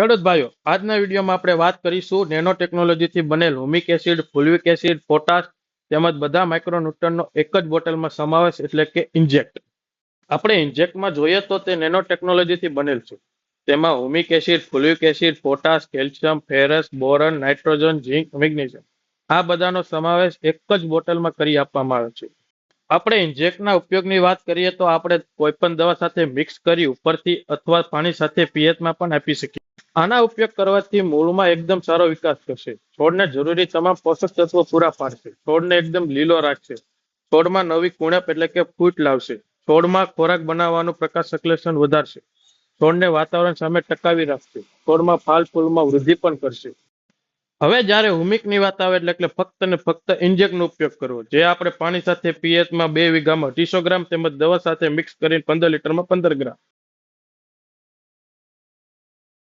ખેડૂત ભાઈઓ, આજના વિડીયોમાં આપણે વાત કરીશું નેનો ટેકનોલોજીથી બનેલ humic acid, fulvic acid, potash તેમજ બધા માઇક્રોન્યુટ્રનનો એક જ બોટલમાં સમાવેશ એટલે કે ઇન્જેક્ટ. આપણે ઇન્જેક્ટમાં જોઈએ તો તે નેનો ટેકનોલોજીથી બનેલ છે. તેમાં humic acid, fulvic acid, potash, calcium, ferrous, boron, nitrogen, zinc, magnesium આ બધાનો સમાવેશ એક જ બોટલમાં કરી આપવામાં આવે છે. આપણે ઇન્જેક્ટના ઉપયોગની વાત કરીએ તો આપણે કોઈ પણ દવા સાથે મિક્સ કરી ઉપરથી અથવા પાણી સાથે પિયતમાં પણ આપી શકીએ આના ઉપયોગ કરવાથી મૂળમાં એકદમ સારો વિકાસ થશે. છોડને જરૂરી તમામ પોષક તત્વો પૂરા પાડશે. છોડને એકદમ લીલો રાખશે. છોડમાં નવી કુણપ એટલે કે ફૂટ લાવશે. છોડમાં ખોરાક બનાવવાનું પ્રકાશ સંશ્લેષણ વધારશે. છોડને વાતાવરણ સામે ટકાવી રાખશે. છોડમાં ફાલ ફૂલમાં વૃદ્ધિ પણ કરશે. હવે જ્યારે હુમિકની વાત આવે એટલે કે ફક્ત ને ફક્ત ઇન્જેક્ટનો ઉપયોગ કરવો. જે આપણે પાણી સાથે પીએચમાં બે વીઘામાં અઢીસો ગ્રામ તેમજ દવા સાથે મિક્સ કરીને પંદર લીટરમાં પંદર ગ્રામ.